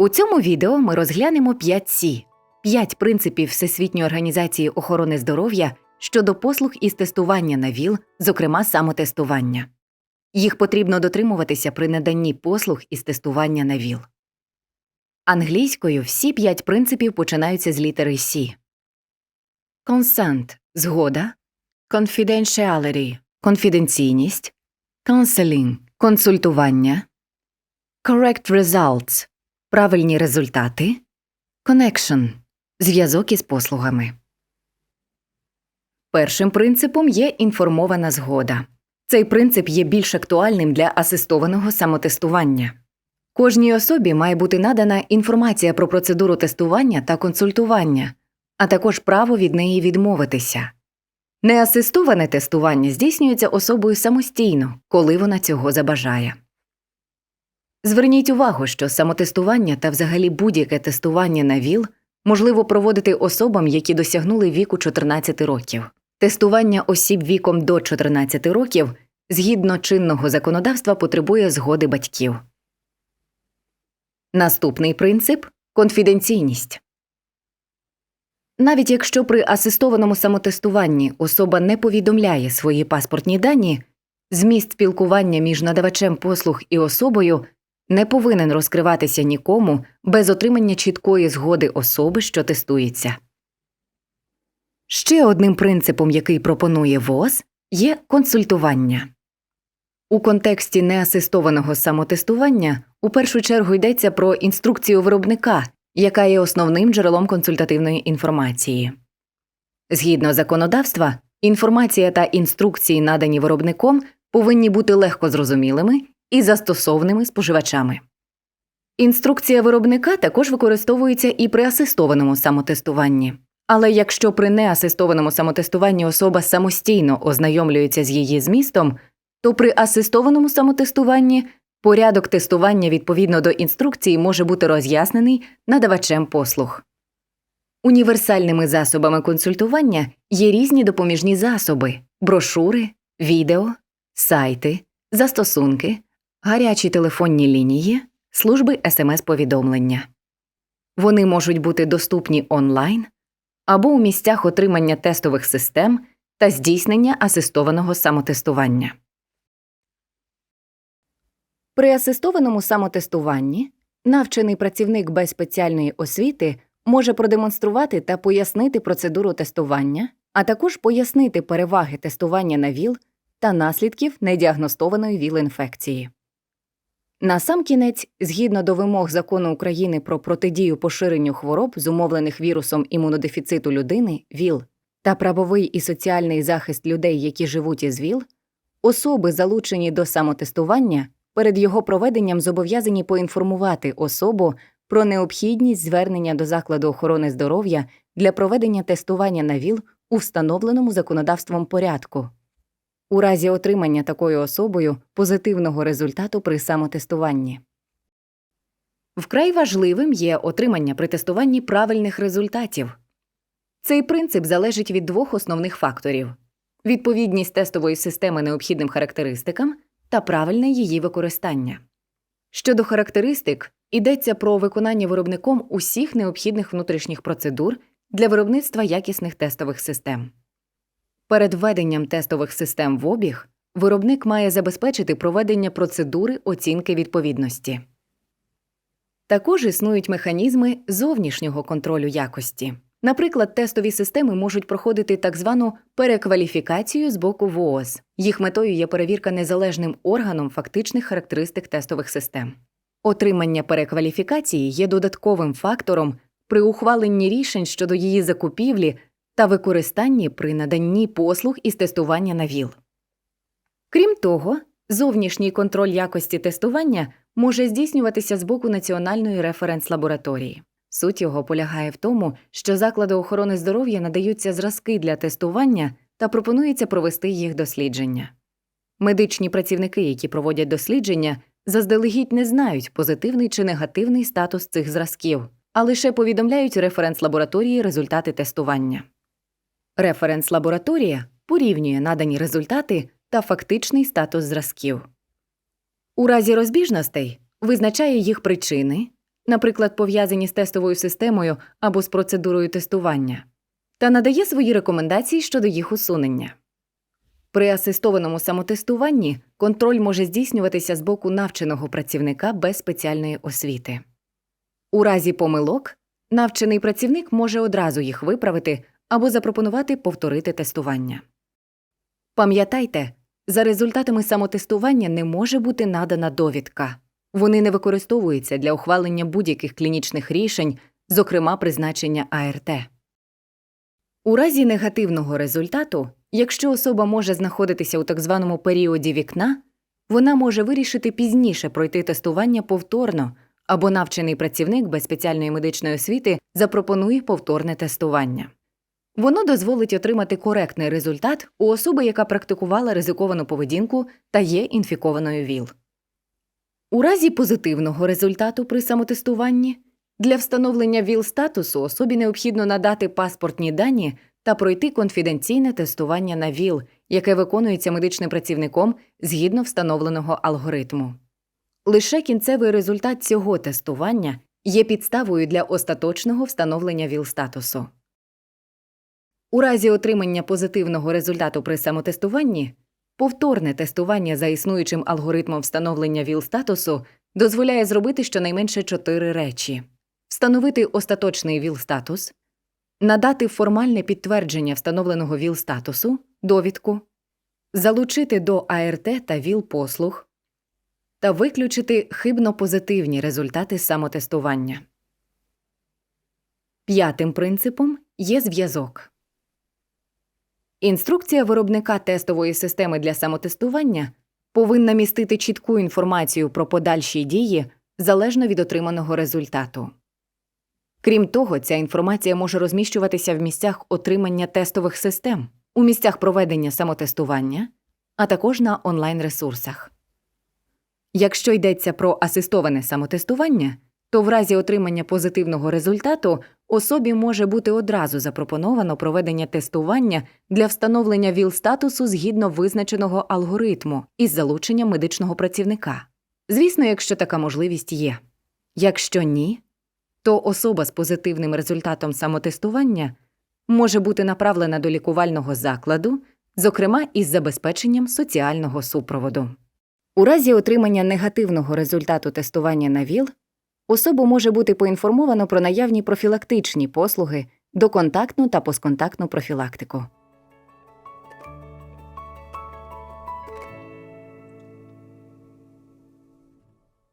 У цьому відео ми розглянемо 5 Сі – 5 принципів Всесвітньої організації охорони здоров'я щодо послуг із тестування на ВІЛ, зокрема самотестування. Їх потрібно дотримуватися при наданні послуг із тестування на ВІЛ. Англійською всі 5 принципів починаються з літери Сі. Consent – згода, confidentiality – конфіденційність, counseling – консультування, correct results – правильні результати, connection – зв'язок із послугами. Першим принципом є інформована згода. Цей принцип є більш актуальним для асистованого самотестування. Кожній особі має бути надана інформація про процедуру тестування та консультування, а також право від неї відмовитися. Неасистоване тестування здійснюється особою самостійно, коли вона цього забажає. Зверніть увагу, що самотестування та взагалі будь-яке тестування на ВІЛ можливо проводити особам, які досягнули віку 14 років. Тестування осіб віком до 14 років згідно чинного законодавства потребує згоди батьків. Наступний принцип конфіденційність. Навіть якщо при асистованому самотестуванні особа не повідомляє свої паспортні дані, зміст спілкування між надавачем послуг і особою не повинен розкриватися нікому без отримання чіткої згоди особи, що тестується. Ще одним принципом, який пропонує ВОЗ, є консультування. У контексті неасистованого самотестування у першу чергу йдеться про інструкцію виробника, яка є основним джерелом консультативної інформації. Згідно законодавства, інформація та інструкції, надані виробником, повинні бути легко зрозумілими і застосовними споживачами. Інструкція виробника також використовується і при асистованому самотестуванні. Але якщо при неасистованому самотестуванні особа самостійно ознайомлюється з її змістом, то при асистованому самотестуванні порядок тестування відповідно до інструкції може бути роз'яснений надавачем послуг. Універсальними засобами консультування є різні допоміжні засоби брошури, відео, сайти, застосунки, гарячі телефонні лінії, служби смс-повідомлення. Вони можуть бути доступні онлайн або у місцях отримання тестових систем та здійснення асистованого самотестування. При асистованому самотестуванні навчений працівник без спеціальної освіти може продемонструвати та пояснити процедуру тестування, а також пояснити переваги тестування на ВІЛ та наслідків недіагностованої ВІЛ-інфекції. Насамкінець, згідно до вимог закону України про протидію поширенню хвороб, зумовлених вірусом імунодефіциту людини ВІЛ, та правовий і соціальний захист людей, які живуть із ВІЛ, особи, залучені до самотестування, перед його проведенням зобов'язані поінформувати особу про необхідність звернення до закладу охорони здоров'я для проведення тестування на ВІЛ у встановленому законодавством порядку. У разі отримання такою особою позитивного результату при самотестуванні. Вкрай важливим є отримання при тестуванні правильних результатів. Цей принцип залежить від двох основних факторів відповідність тестової системи необхідним характеристикам та правильне її використання. Щодо характеристик, йдеться про виконання виробником усіх необхідних внутрішніх процедур для виробництва якісних тестових систем. Перед введенням тестових систем в обіг виробник має забезпечити проведення процедури оцінки відповідності. Також існують механізми зовнішнього контролю якості. Наприклад, тестові системи можуть проходити так звану перекваліфікацію з боку ВООЗ. Їх метою є перевірка незалежним органом фактичних характеристик тестових систем. Отримання перекваліфікації є додатковим фактором при ухваленні рішень щодо її закупівлі та використанні при наданні послуг із тестування на ВІЛ. Крім того, зовнішній контроль якості тестування може здійснюватися з боку національної референс-лабораторії. Суть його полягає в тому, що заклади охорони здоров'я надаються зразки для тестування та пропонується провести їх дослідження. Медичні працівники, які проводять дослідження, заздалегідь не знають позитивний чи негативний статус цих зразків, а лише повідомляють референс-лабораторії результати тестування. Референс-лабораторія порівнює надані результати та фактичний статус зразків. У разі розбіжностей визначає їх причини, наприклад, пов'язані з тестовою системою або з процедурою тестування, та надає свої рекомендації щодо їх усунення. При асистованому самотестуванні контроль може здійснюватися з боку навченого працівника без спеціальної освіти. У разі помилок навчений працівник може одразу їх виправити або запропонувати повторити тестування. Пам'ятайте, за результатами самотестування не може бути надана довідка. Вони не використовуються для ухвалення будь-яких клінічних рішень, зокрема призначення АРТ. У разі негативного результату, якщо особа може знаходитися у так званому періоді вікна, вона може вирішити пізніше пройти тестування повторно, або навчений працівник без спеціальної медичної освіти запропонує повторне тестування. Воно дозволить отримати коректний результат у особи, яка практикувала ризиковану поведінку та є інфікованою ВІЛ. У разі позитивного результату при самотестуванні для встановлення ВІЛ-статусу особі необхідно надати паспортні дані та пройти конфіденційне тестування на ВІЛ, яке виконується медичним працівником згідно встановленого алгоритму. Лише кінцевий результат цього тестування є підставою для остаточного встановлення ВІЛ-статусу. У разі отримання позитивного результату при самотестуванні повторне тестування за існуючим алгоритмом встановлення ВІЛ-статусу дозволяє зробити щонайменше чотири речі: встановити остаточний ВІЛ-статус, надати формальне підтвердження встановленого ВІЛ-статусу, довідку, залучити до АРТ та ВІЛ-послуг та виключити хибно позитивні результати самотестування. П'ятим принципом є зв'язок. Інструкція виробника тестової системи для самотестування повинна містити чітку інформацію про подальші дії залежно від отриманого результату. Крім того, ця інформація може розміщуватися в місцях отримання тестових систем, у місцях проведення самотестування, а також на онлайн-ресурсах. Якщо йдеться про асистоване самотестування, то в разі отримання позитивного результату особі може бути одразу запропоновано проведення тестування для встановлення ВІЛ-статусу згідно визначеного алгоритму із залученням медичного працівника. Звісно, якщо така можливість є. Якщо ні, то особа з позитивним результатом самотестування може бути направлена до лікувального закладу, зокрема із забезпеченням соціального супроводу. У разі отримання негативного результату тестування на ВІЛ особу може бути поінформовано про наявні профілактичні послуги, доконтактну та постконтактну профілактику.